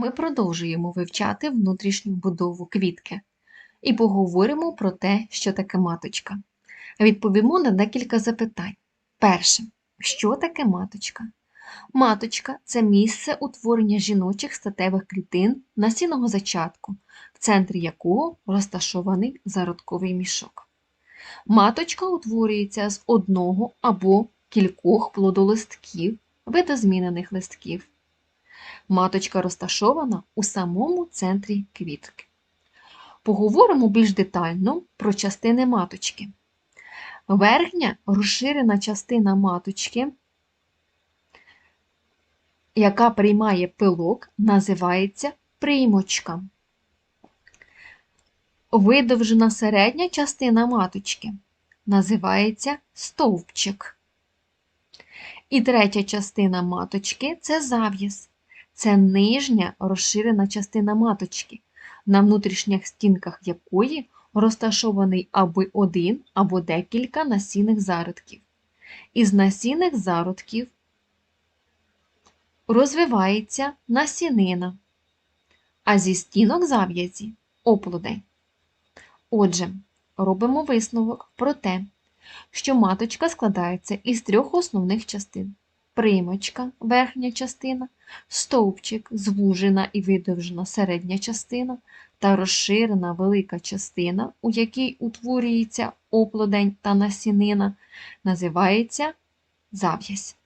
Ми продовжуємо вивчати внутрішню будову квітки і поговоримо про те, що таке маточка. Відповімо на декілька запитань. Перше, що таке маточка? Маточка це місце утворення жіночих статевих клітин насінного зачатку, в центрі якого розташований зародковий мішок. Маточка утворюється з одного або кількох плодолистків, видозмінених листків. Маточка розташована у самому центрі квітки. Поговоримо більш детально про частини маточки. Верхня розширена частина маточки, яка приймає пилок, називається приймочка. Видовжена середня частина маточки називається стовпчик. І третя частина маточки це зав'яз. Це нижня розширена частина маточки, на внутрішніх стінках якої розташований або один або декілька насінних зародків. Із насінних зародків розвивається насінина, а зі стінок зав'язі оплодень. Отже, робимо висновок про те, що маточка складається із трьох основних частин: примочка, верхня частина, стовпчик, звужена і видовжена середня частина та розширена велика частина, у якій утворюється оплодень та насінина, називається зав'язь.